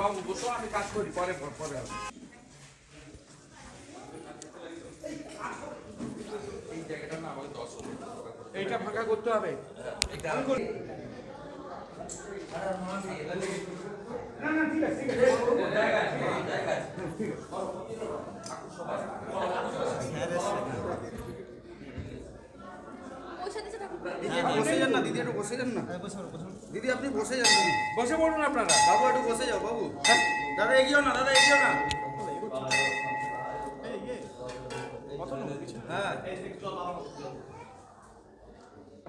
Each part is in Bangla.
বাবু বসো আমি কাজ করি পরে পরে এইটা ফাঁকা করতে হবে আমি করি। বসে যান না দিদি একটু বসে যান না দিদি আপনি বসে যান দিদি। বসে পড়ুন আপনারা বাবু একটু বসে যাও বাবু দাদা এগিয়েও না দাদা এগিয়েও না হ্যাঁ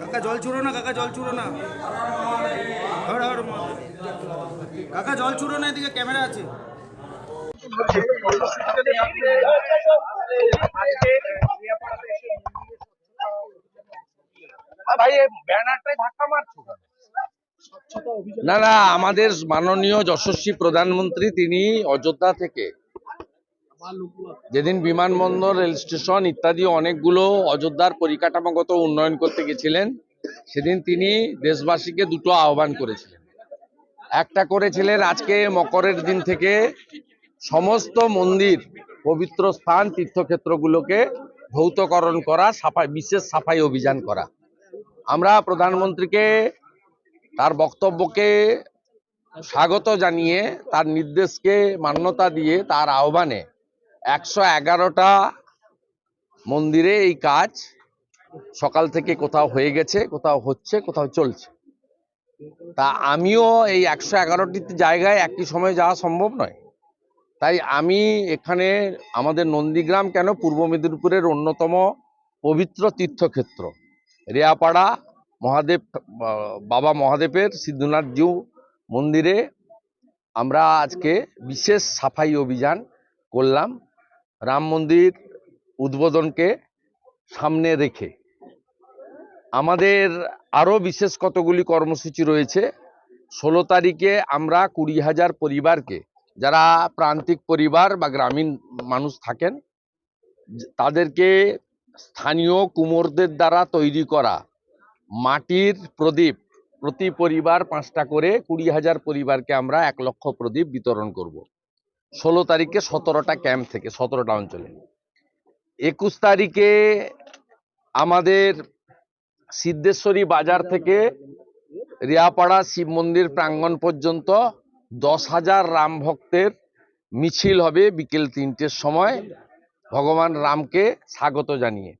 কাকা জল চুরো না কাকা জল চুরো না। কাকা জল চুরো না এদিকে ক্যামেরা আছে। না না আমাদের মাননীয় যশস্বী প্রধানমন্ত্রী তিনি অযোধ্যা থেকে যেদিন বিমানবন্দর, রেল স্টেশন ইত্যাদি অনেকগুলো অযোধ্যার পরিকাঠামোগত উন্নয়ন করতে গেছিলেন, সেদিন তিনি দেশবাসীকে দুটো আহ্বান করেছিলেন। একটা করেছিলেন আজকে মকরের দিন থেকে সমস্ত মন্দির, পবিত্র স্থান, তীর্থক্ষেত্রগুলোকে ভৌতকরণ করা, সাফাই, বিশেষ সাফাই অভিযান করা। আমরা প্রধানমন্ত্রীকে তার বক্তব্যকে স্বাগত জানিয়ে, তার নির্দেশকে মান্যতা দিয়ে, তার আহ্বানে একশো এগারোটা মন্দিরে এই কাজ সকাল থেকে কোথাও হয়ে গেছে, কোথাও হচ্ছে, কোথাও চলছে। তা আমিও এই একশো এগারোটি জায়গায় একই সময় যাওয়া সম্ভব নয়। তাই আমি এখানে আমাদের নন্দীগ্রাম কেন পূর্ব মেদিনীপুরের অন্যতম পবিত্র তীর্থক্ষেত্র? রেয়াপাড়া মহাদেব, বাবা মহাদেবের সিদ্ধনাথ জিউ মন্দিরে আমরা আজকে বিশেষ সাফাই অভিযান করলাম। রাম মন্দির উদ্বোধনকে সামনে রেখে। আমাদের আরও বিশেষ কতগুলি কর্মসূচি রয়েছে, ষোলো তারিখে আমরা কুড়ি হাজার পরিবারকে, যারা প্রান্তিক পরিবার বা গ্রামীণ মানুষ থাকেন, তাদেরকে স্থানীয় কুমোরদের দ্বারা তৈরি করা মাটির প্রদীপ প্রতি পরিবার পাঁচটা করে কুড়ি হাজার পরিবারকে আমরা এক লক্ষ প্রদীপ বিতরণ করব। ষোলো তারিখে সতেরোটা ক্যাম্প থেকে, সতেরোটা অঞ্চলে। একুশ তারিখে আমাদের সিদ্ধেশ্বরী বাজার থেকে রিয়াপাড়া শিব মন্দির প্রাঙ্গণ পর্যন্ত দশ হাজার রাম ভক্তের মিছিল হবে বিকেল তিনটের সময়। ভগবান রামকে স্বাগত জানিয়ে।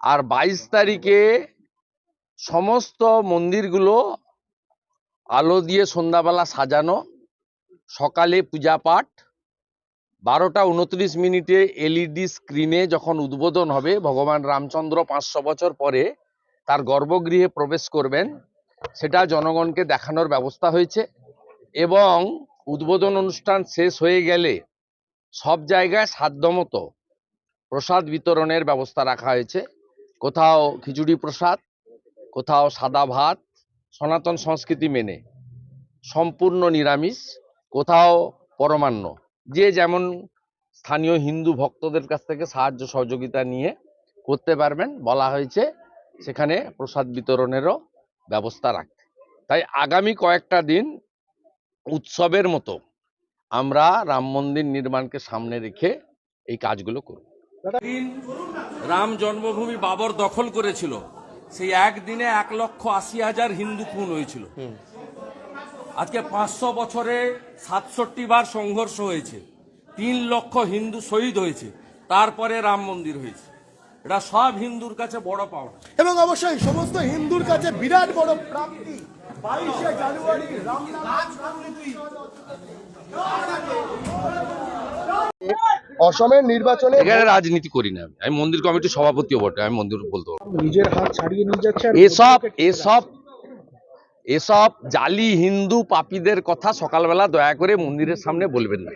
আর বাইশ তারিখে সমস্ত মন্দিরগুলো আলো দিয়ে সন্ধ্যাবেলা সাজানো। সকালে পূজা পাঠ, বারোটা উনত্রিশ মিনিটে এলইডি স্ক্রিনে যখন উদ্বোধন হবে, ভগবান রামচন্দ্র পাঁচশো বছর পরে তার গর্ভগৃহে প্রবেশ করবেন, সেটা জনগণকে দেখানোর ব্যবস্থা হয়েছে এবং উদ্বোধন অনুষ্ঠান শেষ হয়ে গেলে সব জায়গায় সাধ্যমতো প্রসাদ বিতরণের ব্যবস্থা রাখা হয়েছে। কোথাও খিচুড়ি প্রসাদ, কোথাও সাদা ভাত, সনাতন সংস্কৃতি মেনে সম্পূর্ণ নিরামিষ। কোথাও পরমান্ন যে যেমন স্থানীয় হিন্দু ভক্তদের কাছ থেকে সাহায্য সহযোগিতা নিয়ে করতে পারবেন বলা হয়েছে সেখানে প্রসাদ বিতরণেরও ব্যবস্থা রাখতে। তাই আগামী কয়েকটা দিন উৎসবের মতো আমরা রাম মন্দির নির্মাণকে সামনে রেখে এই কাজগুলো করব। দিন রাম জন্মভূমি বাবর দখল করেছিল। সেই একদিনে এক লক্ষ আশি হাজার হিন্দু খুন হয়েছিল। আজকে পাঁচশো বছরে সাতষট্টি বার সংঘর্ষ হয়েছে। তিন লক্ষ হিন্দু শহীদ হয়েছে। তারপরে রাম মন্দির হয়েছে। এটা সব হিন্দুর কাছে বড় পাওয়া এবং অবশ্যই সমস্ত হিন্দুর কাছে বিরাট বড় প্রাপ্তি। বাইশে জানুয়ারি অসমের নির্বাচনে এখানে রাজনীতি করি না আমি। মন্দির কমিটির সভাপতিও বটে আমি মন্দির বলতে নিজের হাত ছাড়িয়ে নিয়ে যাচ্ছে এসব এসব এসব জালি হিন্দু পাপীদের কথা সকালবেলা দয়া করে মন্দিরের সামনে বলবেন না।